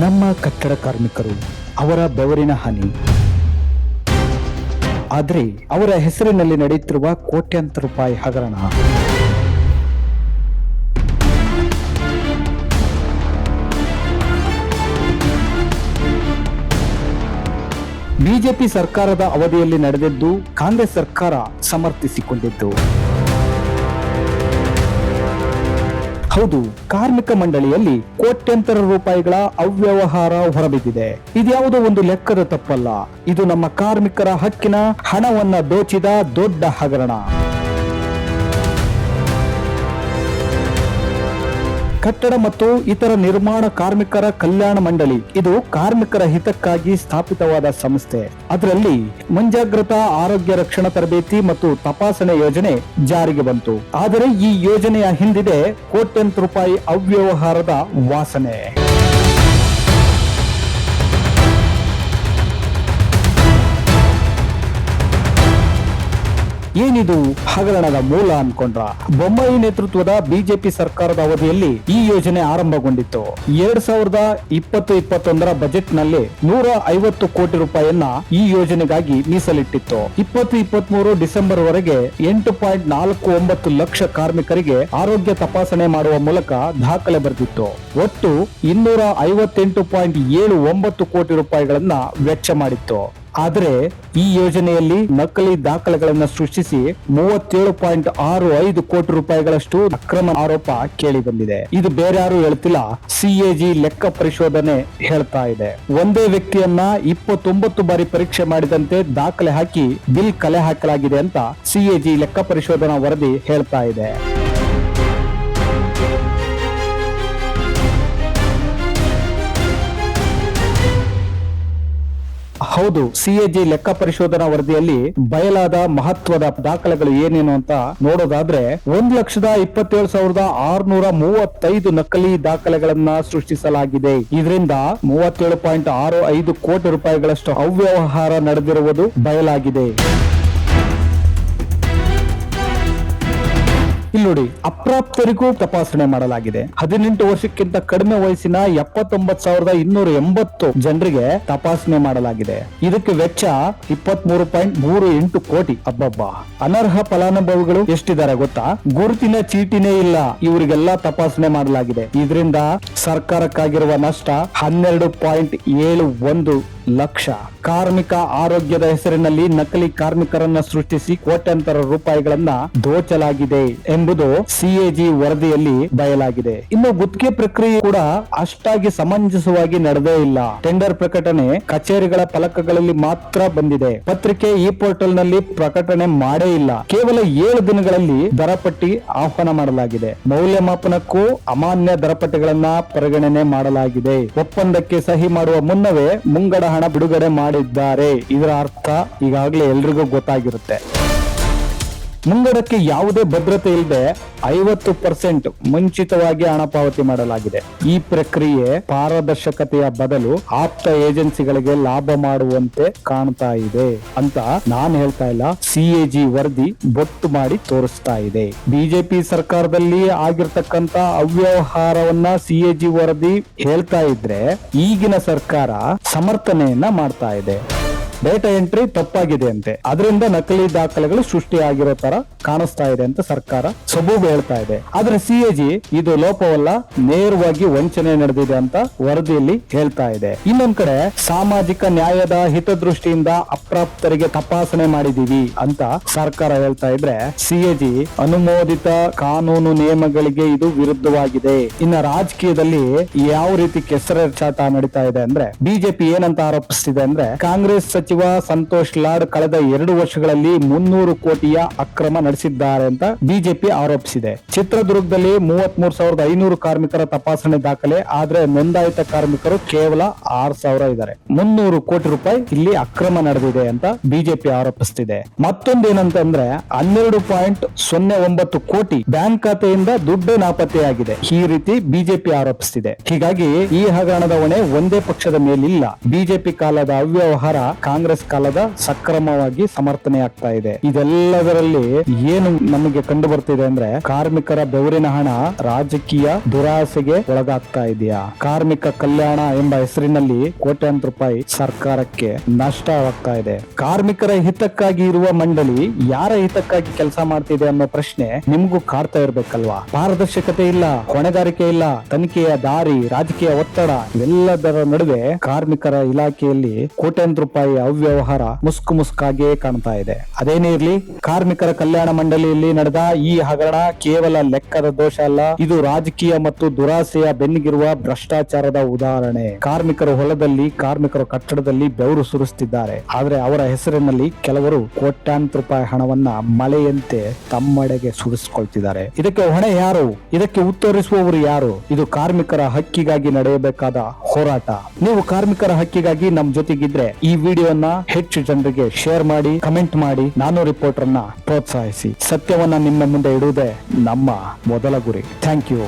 ನಮ್ಮ ಕಟ್ಟಡ ಕಾರ್ಮಿಕರು ಅವರ ಬೆವರಿನ ಹಾನಿ. ಆದರೆ ಅವರ ಹೆಸರಿನಲ್ಲಿ ನಡೆಯುತ್ತಿರುವ ಕೋಟ್ಯಾಂತರ ರೂಪಾಯಿ ಹಗರಣ. ಬಿಜೆಪಿ ಸರ್ಕಾರದ ಅವಧಿಯಲ್ಲಿ ನಡೆದಿದ್ದು ಕಾಂಗ್ರೆಸ್ ಸರ್ಕಾರ ಸಮರ್ಥಿಸಿಕೊಂಡಿದ್ದು. ಹೌದು, ಕಾರ್ಮಿಕ ಮಂಡಳಿಯಲ್ಲಿ ಕೋಟ್ಯಂತರ ರೂಪಾಯಿಗಳ ಅವ್ಯವಹಾರ ಹೊರಬಿದ್ದಿದೆ. ಇದ್ಯಾವುದೋ ಒಂದು ಲೆಕ್ಕದ ತಪ್ಪಲ್ಲ. ಇದು ನಮ್ಮ ಕಾರ್ಮಿಕರ ಹಕ್ಕಿನ ಹಣವನ್ನ ದೋಚಿದ ದೊಡ್ಡ ಹಗರಣ. ಕಟ್ಟಡ ಮತ್ತು ಇತರ ನಿರ್ಮಾಣ ಕಾರ್ಮಿಕರ ಕಲ್ಯಾಣ ಮಂಡಳಿ. ಇದು ಕಾರ್ಮಿಕರ ಹಿತಕ್ಕಾಗಿ ಸ್ಥಾಪಿತವಾದ ಸಂಸ್ಥೆ. ಅದರಲ್ಲಿ ಮುಂಜಾಗ್ರತಾ ಆರೋಗ್ಯ ರಕ್ಷಣಾ ತರಬೇತಿ ಮತ್ತು ತಪಾಸಣೆ ಯೋಜನೆ ಜಾರಿಗೆ ಬಂತು. ಆದರೆ ಈ ಯೋಜನೆಯ ಹಿಂದಿದೆ ಕೋಟ್ಯಂತ ರೂಪಾಯಿ ಅವ್ಯವಹಾರದ ವಾಸನೆ. ಏನಿದು ಹಗರಣದ ಮೂಲ ಅನ್ಕೊಂಡ್ರ? ಬೊಮ್ಮಾಯಿ ನೇತೃತ್ವದ ಬಿಜೆಪಿ ಸರ್ಕಾರದ ಅವಧಿಯಲ್ಲಿ ಈ ಯೋಜನೆ ಆರಂಭಗೊಂಡಿತ್ತು. ಎರಡ್ ಸಾವಿರದ ಇಪ್ಪತ್ತು ಇಪ್ಪತ್ತೊಂದರ ಬಜೆಟ್ನಲ್ಲಿ ನೂರ ಐವತ್ತು ಕೋಟಿ ರೂಪಾಯಿಯನ್ನ ಈ ಯೋಜನೆಗಾಗಿ ಮೀಸಲಿಟ್ಟಿತ್ತು. ಇಪ್ಪತ್ತು ಇಪ್ಪತ್ತ್ ಮೂರು ಡಿಸೆಂಬರ್ ವರೆಗೆ ಎಂಟು ಪಾಯಿಂಟ್ ನಾಲ್ಕು ಒಂಬತ್ತು ಲಕ್ಷ ಕಾರ್ಮಿಕರಿಗೆ ಆರೋಗ್ಯ ತಪಾಸಣೆ ಮಾಡುವ ಮೂಲಕ ದಾಖಲೆ ಬರೆದಿತ್ತು. ಒಟ್ಟು ಇನ್ನೂರ ಐವತ್ತೆಂಟು ಪಾಯಿಂಟ್ ಏಳು ಒಂಬತ್ತು ಕೋಟಿ ರೂಪಾಯಿಗಳನ್ನ ವೆಚ್ಚ ಮಾಡಿತ್ತು. ಆದರೆ ಈ ಯೋಜನೆಯಲ್ಲಿ ನಕಲಿ ದಾಖಲೆಗಳನ್ನು ಸೃಷ್ಟಿಸಿ ಮೂವತ್ತೇಳು ಪಾಯಿಂಟ್ ಆರು ಐದು ಕೋಟಿ ರೂಪಾಯಿಗಳಷ್ಟು ಅಕ್ರಮ ಆರೋಪ ಕೇಳಿ ಬಂದಿದೆ. ಇದು ಬೇರೆ ಯಾರು ಹೇಳ್ತಿಲ್ಲ ಸಿಎಜಿ ಲೆಕ್ಕ ಪರಿಶೋಧನೆ ಹೇಳ್ತಾ ಇದೆ. ಒಂದೇ ವ್ಯಕ್ತಿಯನ್ನ ಇಪ್ಪತ್ತೊಂಬತ್ತು ಬಾರಿ ಪರೀಕ್ಷೆ ಮಾಡಿದಂತೆ ದಾಖಲೆ ಹಾಕಿ ಬಿಲ್ ಕಲೆ ಹಾಕಲಾಗಿದೆ ಅಂತ ಸಿಎಜಿ ಲೆಕ್ಕ ಪರಿಶೋಧನಾ ವರದಿ ಹೇಳ್ತಾ ಇದೆ. ಹೌದು ಸಿಎಜಿ ಲೆಕ್ಕ ಪರಿಶೋಧನಾ ವರದಿಯಲ್ಲಿ ಬಯಲಾದ ಮಹತ್ವದ ದಾಖಲೆಗಳು ಏನೇನು ಅಂತ ನೋಡೋದಾದ್ರೆ, ಒಂದ್ ಲಕ್ಷದ ಇಪ್ಪತ್ತೇಳು ಸಾವಿರದ ಆರ್ನೂರ ಮೂವತ್ತೈದು ನಕಲಿ ದಾಖಲೆಗಳನ್ನ ಸೃಷ್ಟಿಸಲಾಗಿದೆ. ಇದರಿಂದ ಮೂವತ್ತೇಳು ಪಾಯಿಂಟ್ ಆರು ಐದು ಕೋಟಿ ರೂಪಾಯಿಗಳಷ್ಟು ಅವ್ಯವಹಾರ ನಡೆದಿರುವುದು ಬಯಲಾಗಿದೆ. ನೋಡಿ ಅಪ್ರಾಪ್ತರಿಗೂ ತಪಾಸಣೆ ಮಾಡಲಾಗಿದೆ. ಹದಿನೆಂಟು ವರ್ಷಕ್ಕಿಂತ ಕಡಿಮೆ ವಯಸ್ಸಿನ ಎಪ್ಪತ್ತೊಂಬತ್ತು ಸಾವಿರದ ಇನ್ನೂರ ಎಂಬತ್ತು ಜನರಿಗೆ ತಪಾಸಣೆ ಮಾಡಲಾಗಿದೆ. ಇದಕ್ಕೆ ವೆಚ್ಚ ಇಪ್ಪತ್ತ್ ಮೂರು ಪಾಯಿಂಟ್ ಮೂರು ಎಂಟು ಕೋಟಿ. ಅಬ್ಬಬ್ಬಾ. ಅನರ್ಹ ಫಲಾನುಭವಿಗಳು ಎಷ್ಟಿದ್ದಾರೆ ಗೊತ್ತಾ? ಗುರುತಿನ ಚೀಟಿನೇ ಇಲ್ಲ. ಇವರಿಗೆಲ್ಲ ತಪಾಸಣೆ ಮಾಡಲಾಗಿದೆ. ಇದರಿಂದ ಸರ್ಕಾರಕ್ಕಾಗಿರುವ ನಷ್ಟ ಹನ್ನೆರಡು ಪಾಯಿಂಟ್ ಏಳು ಒಂದು ಲಕ್ಷ. ಕಾರ್ಮಿಕ ಆರೋಗ್ಯದ ಹೆಸರಿನಲ್ಲಿ ನಕಲಿ ಕಾರ್ಮಿಕರನ್ನ ಸೃಷ್ಟಿಸಿ ಕೋಟ್ಯಾಂತರ ರೂಪಾಯಿಗಳನ್ನ ದೋಚಲಾಗಿದೆ ಎಂಬುದು ಸಿಎಜಿ ವರದಿಯಲ್ಲಿ ಬಯಲಾಗಿದೆ. ಇನ್ನು ಗುತ್ತಿಗೆ ಪ್ರಕ್ರಿಯೆ ಕೂಡ ಅಷ್ಟಾಗಿ ಸಮಂಜಸವಾಗಿ ನಡೆದೇ ಇಲ್ಲ. ಟೆಂಡರ್ ಪ್ರಕಟಣೆ ಕಚೇರಿಗಳ ಫಲಕಗಳಲ್ಲಿ ಮಾತ್ರ ಬಂದಿದೆ. ಪತ್ರಿಕೆ ಈ ಪೋರ್ಟಲ್ನಲ್ಲಿ ಪ್ರಕಟಣೆ ಮಾಡೇ ಇಲ್ಲ. ಕೇವಲ ಏಳು ದಿನಗಳಲ್ಲಿ ದರಪಟ್ಟಿ ಆಹ್ವಾನ ಮಾಡಲಾಗಿದೆ. ಮೌಲ್ಯಮಾಪನಕ್ಕೂ ಅಮಾನ್ಯ ದರಪಟ್ಟಿಗಳನ್ನ ಪರಿಗಣನೆ ಮಾಡಲಾಗಿದೆ. ಒಪ್ಪಂದಕ್ಕೆ ಸಹಿ ಮಾಡುವ ಮುನ್ನವೇ ಮುಂಗಡ ಹಣ ಬಿಡುಗಡೆ ಮಾಡಿದ್ದಾರೆ. ಇದರ ಅರ್ಥ ಈಗಾಗಲೇ ಎಲ್ರಿಗೂ ಗೊತ್ತಾಗಿರುತ್ತೆ. ಮುಂಗಡಕ್ಕೆ ಯಾವುದೇ ಭದ್ರತೆ ಇಲ್ಲದೆ ಐವತ್ತು ಪರ್ಸೆಂಟ್ ಮುಂಚಿತವಾಗಿ ಹಣ ಪಾವತಿ ಮಾಡಲಾಗಿದೆ. ಈ ಪ್ರಕ್ರಿಯೆ ಪಾರದರ್ಶಕತೆಯ ಬದಲು ಆಪ್ತ ಏಜೆನ್ಸಿಗಳಿಗೆ ಲಾಭ ಮಾಡುವಂತೆ ಕಾಣ್ತಾ ಇದೆ ಅಂತ ನಾನ್ ಹೇಳ್ತಾ ಇಲ್ಲ. ಸಿಎಜಿ ವರದಿ ಬೊತ್ತು ಮಾಡಿ ತೋರಿಸ್ತಾ ಇದೆ. ಬಿಜೆಪಿ ಸರ್ಕಾರದಲ್ಲಿ ಆಗಿರ್ತಕ್ಕಂತ ಅವ್ಯವಹಾರವನ್ನ ಸಿಎಜಿ ವರದಿ ಹೇಳ್ತಾ ಇದ್ರೆ ಈಗಿನ ಸರ್ಕಾರ ಸಮರ್ಥನೆಯನ್ನ ಮಾಡ್ತಾ ಇದೆ. ಡೇಟಾ ಎಂಟ್ರಿ ತಪ್ಪಾಗಿದೆ ಅಂತೆ ಅದರಿಂದ ನಕಲಿ ದಾಖಲೆಗಳು ಸೃಷ್ಟಿಯಾಗಿರೋ ತರ ಕಾಣಿಸ್ತಾ ಇದೆ ಅಂತ ಸರ್ಕಾರ ಸಬೂಬು ಹೇಳ್ತಾ ಇದೆ. ಆದ್ರೆ ಸಿಎಜಿ ಇದು ಲೋಪವಲ್ಲ, ನೇರವಾಗಿ ವಂಚನೆ ನಡೆದಿದೆ ಅಂತ ವರದಿಯಲ್ಲಿ ಹೇಳ್ತಾ ಇದೆ. ಇನ್ನೊಂದ್ ಕಡೆ ಸಾಮಾಜಿಕ ನ್ಯಾಯದ ಹಿತದೃಷ್ಟಿಯಿಂದ ಅಪ್ರಾಪ್ತರಿಗೆ ತಪಾಸಣೆ ಮಾಡಿದೀವಿ ಅಂತ ಸರ್ಕಾರ ಹೇಳ್ತಾ ಇದ್ರೆ ಸಿಎಜಿ ಅನುಮೋದಿತ ಕಾನೂನು ನಿಯಮಗಳಿಗೆ ಇದು ವಿರುದ್ಧವಾಗಿದೆ. ಇನ್ನ ರಾಜಕೀಯದಲ್ಲಿ ಯಾವ ರೀತಿ ಕೆಸರೆಚಾಟ ನಡೀತಾ ಇದೆ ಅಂದ್ರೆ ಬಿಜೆಪಿ ಏನಂತ ಆರೋಪಿಸ್ತಿದೆ ಅಂದ್ರೆ, ಕಾಂಗ್ರೆಸ್ ಸಚಿವ ಸಂತೋಷ್ ಲಾಡ್ ಕಳೆದ ಎರಡು ವರ್ಷಗಳಲ್ಲಿ ಮುನ್ನೂರು ಕೋಟಿಯ ಅಕ್ರಮ ನಡೆಸಿದ್ದಾರೆ ಅಂತ ಬಿಜೆಪಿ ಆರೋಪಿಸಿದೆ. ಚಿತ್ರದುರ್ಗದಲ್ಲಿ ಮೂವತ್ತ್ ಮೂರು ಸಾವಿರದ ಐನೂರು ಕಾರ್ಮಿಕರ ತಪಾಸಣೆ ದಾಖಲೆ, ಆದ್ರೆ ನೋಂದಾಯಿತ ಕಾರ್ಮಿಕರು ಕೇವಲ ಆರ್ ಸಾವಿರ ಇದ್ದಾರೆ. ಮುನ್ನೂರು ಕೋಟಿ ರೂಪಾಯಿ ಇಲ್ಲಿ ಅಕ್ರಮ ನಡೆದಿದೆ ಅಂತ ಬಿಜೆಪಿ ಆರೋಪಿಸ್ತಿದೆ. ಮತ್ತೊಂದೇನಂತಂದ್ರೆ ಹನ್ನೆರಡು ಪಾಯಿಂಟ್ ಸೊನ್ನೆ ಒಂಬತ್ತು ಕೋಟಿ ಬ್ಯಾಂಕ್ ಖಾತೆಯಿಂದ ದುಡ್ಡು ನಾಪತ್ತೆಯಾಗಿದೆ. ಈ ರೀತಿ ಬಿಜೆಪಿ ಆರೋಪಿಸ್ತಿದೆ. ಹೀಗಾಗಿ ಈ ಹಗರಣದ ಹೊಣೆ ಒಂದೇ ಪಕ್ಷದ ಮೇಲಿಲ್ಲ. ಬಿಜೆಪಿ ಕಾಲದ ಅವ್ಯವಹಾರ ಕಾಂಗ್ರೆಸ್ ಕಾಲದ ಸಕ್ರಮವಾಗಿ ಸಮರ್ಥನೆ ಆಗ್ತಾ ಇದೆ. ಇದೆಲ್ಲದರಲ್ಲಿ ಏನು ನಮಗೆ ಕಂಡು ಬರ್ತಿದೆ ಅಂದ್ರೆ ಕಾರ್ಮಿಕರ ಬೆವರಿನ ಹಣ ರಾಜಕೀಯ ದುರಾಸೆಗೆ ಒಳಗಾಗ್ತಾ ಇದೆಯಾ? ಕಾರ್ಮಿಕ ಕಲ್ಯಾಣ ಎಂಬ ಹೆಸರಿನಲ್ಲಿ ಕೋಟ್ಯಾಂತರ ರೂಪಾಯಿ ಸರ್ಕಾರಕ್ಕೆ ನಷ್ಟವಾಗ್ತಾ ಇದೆ. ಕಾರ್ಮಿಕರ ಹಿತಕ್ಕಾಗಿ ಇರುವ ಮಂಡಳಿ ಯಾರ ಹಿತಕ್ಕಾಗಿ ಕೆಲಸ ಮಾಡ್ತಿದೆ ಅನ್ನೋ ಪ್ರಶ್ನೆ ನಿಮಗೂ ಕಾಡ್ತಾ ಇರ್ಬೇಕಲ್ವಾ? ಪಾರದರ್ಶಕತೆ ಇಲ್ಲ, ಹೊಣೆಗಾರಿಕೆ ಇಲ್ಲ, ತನಿಖೆಯ ದಾರಿ, ರಾಜಕೀಯ ಒತ್ತಡ, ಇವೆಲ್ಲದರ ನಡುವೆ ಕಾರ್ಮಿಕರ ಇಲಾಖೆಯಲ್ಲಿ ಕೋಟ್ಯಾಂತರ ರೂಪಾಯಿ ಅವ್ಯವಹಾರ ಮುಸ್ಕು ಮುಸ್ಕಾಗಿಯೇ ಕಾಣ್ತಾ ಇದೆ. ಅದೇನೇ ಇರ್ಲಿ, ಕಾರ್ಮಿಕರ ಕಲ್ಯಾಣ ಮಂಡಳಿಯಲ್ಲಿ ನಡೆದ ಈ ಹಗರಣ ಕೇವಲ ಲೆಕ್ಕದ ದೋಷ ಅಲ್ಲ, ಇದು ರಾಜಕೀಯ ಮತ್ತು ದುರಾಸೆಯ ಬೆನ್ನಿಗಿರುವ ಭ್ರಷ್ಟಾಚಾರದ ಉದಾಹರಣೆ. ಕಾರ್ಮಿಕರು ಹೊಲದಲ್ಲಿ, ಕಾರ್ಮಿಕರು ಕಟ್ಟಡದಲ್ಲಿ ಬೆವರು ಸುರಿಸುತ್ತಿದ್ದಾರೆ ಆದ್ರೆ ಅವರ ಹೆಸರಿನಲ್ಲಿ ಕೆಲವರು ಕೋಟ್ಯಾಂತರ ರೂಪಾಯಿ ಹಣವನ್ನ ಮಳೆಯಂತೆ ತಮ್ಮಡೆಗೆ ಸುರಿಸಿಕೊಳ್ತಿದ್ದಾರೆ. ಇದಕ್ಕೆ ಹೊಣೆ ಯಾರು? ಇದಕ್ಕೆ ಉತ್ತರಿಸುವವರು ಯಾರು? ಇದು ಕಾರ್ಮಿಕರ ಹಕ್ಕಿಗಾಗಿ ನಡೆಯಬೇಕಾದ ಹೋರಾಟ. ನೀವು ಕಾರ್ಮಿಕರ ಹಕ್ಕಿಗಾಗಿ ನಮ್ ಜೊತೆಗಿದ್ರೆ ಈ ವಿಡಿಯೋನ ಹೆಚ್ಚು ಜನರಿಗೆ ಶೇರ್ ಮಾಡಿ ಕಮೆಂಟ್ ಮಾಡಿ, ನಾನು ರಿಪೋರ್ಟರ್ನ ಪ್ರೋತ್ಸಾಹಿಸಿ. ಸತ್ಯವನ್ನ ನಿಮ್ಮ ಮುಂದೆ ಇಡುವುದೇ ನಮ್ಮ ಮೊದಲ ಗುರಿ. Thank you